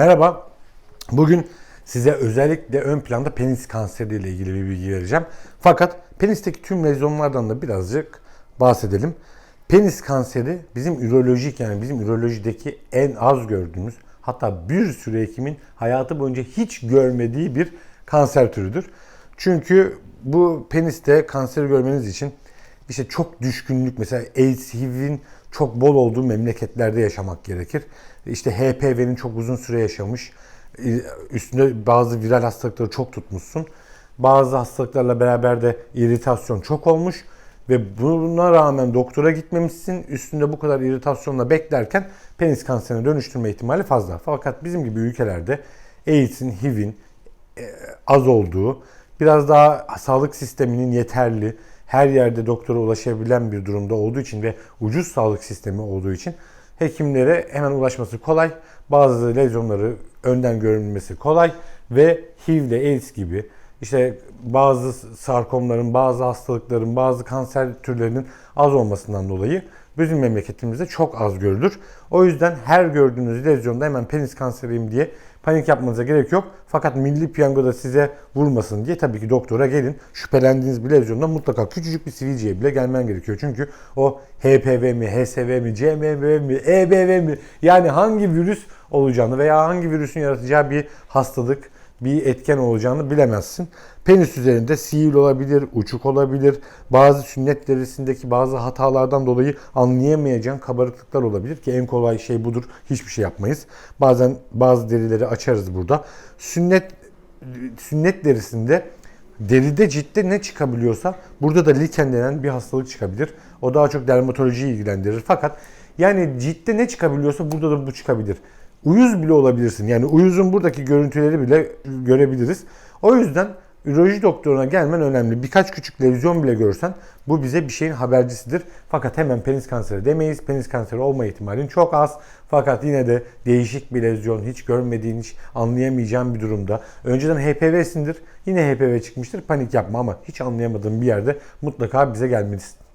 Merhaba. Bugün size özellikle ön planda penis kanseri ile ilgili bir bilgi vereceğim. Fakat penisteki tüm lezyonlardan da birazcık bahsedelim. Penis kanseri bizim ürolojik yani bizim ürolojideki en az gördüğümüz hatta bir sürü hekimin hayatı boyunca hiç görmediği bir kanser türüdür. Çünkü bu peniste kanser görmeniz için işte çok düşkünlük mesela AIDS, HIV'in çok bol olduğu memleketlerde yaşamak gerekir. İşte HPV'nin çok uzun süre yaşamış, e, üstünde bazı viral hastalıkları çok tutmuşsun. Bazı hastalıklarla beraber de iritasyon çok olmuş ve buna rağmen doktora gitmemişsin. Üstünde bu kadar iritasyonla beklerken penis kanserine dönüştürme ihtimali fazla. Fakat bizim gibi ülkelerde AIDS'in, HIV'in e, az olduğu, biraz daha sağlık sisteminin yeterli, her yerde doktora ulaşabilen bir durumda olduğu için ve ucuz sağlık sistemi olduğu için hekimlere hemen ulaşması kolay. Bazı lezyonları önden görülmesi kolay ve HIV ile AIDS gibi işte bazı sarkomların, bazı hastalıkların, bazı kanser türlerinin az olmasından dolayı bizim memleketimizde çok az görülür. O yüzden her gördüğünüz lezyonda hemen penis kanseriyim diye panik yapmanıza gerek yok. Fakat milli piyangoda size vurmasın diye tabii ki doktora gelin. Şüphelendiğiniz bir lezyonda mutlaka küçücük bir sivilceye bile gelmen gerekiyor. Çünkü o HPV mi, HSV mi, CMV mi, EBV mi yani hangi virüs olacağını veya hangi virüsün yaratacağı bir hastalık, bir etken olacağını bilemezsin. Penis üzerinde sihir olabilir, uçuk olabilir, bazı sünnet derisindeki bazı hatalardan dolayı anlayamayacağın kabarıklıklar olabilir ki en kolay şey budur. Hiçbir şey yapmayız. Bazen bazı derileri açarız burada. Sünnet sünnet derisinde deride ciltte ne çıkabiliyorsa burada da liken denen bir hastalık çıkabilir. O daha çok dermatolojiyi ilgilendirir. Fakat yani ciltte ne çıkabiliyorsa burada da bu çıkabilir. Uyuz bile olabilirsin. Yani uyuzun buradaki görüntüleri bile görebiliriz. O yüzden üroloji doktoruna gelmen önemli. Birkaç küçük lezyon bile görsen bu bize bir şeyin habercisidir. Fakat hemen penis kanseri demeyiz. Penis kanseri olma ihtimalin çok az. Fakat yine de değişik bir lezyon, hiç görmediğin, hiç anlayamayacağın bir durumda. Önceden HPV'sindir. Yine HPV çıkmıştır. Panik yapma ama hiç anlayamadığın bir yerde mutlaka bize gelmelisin.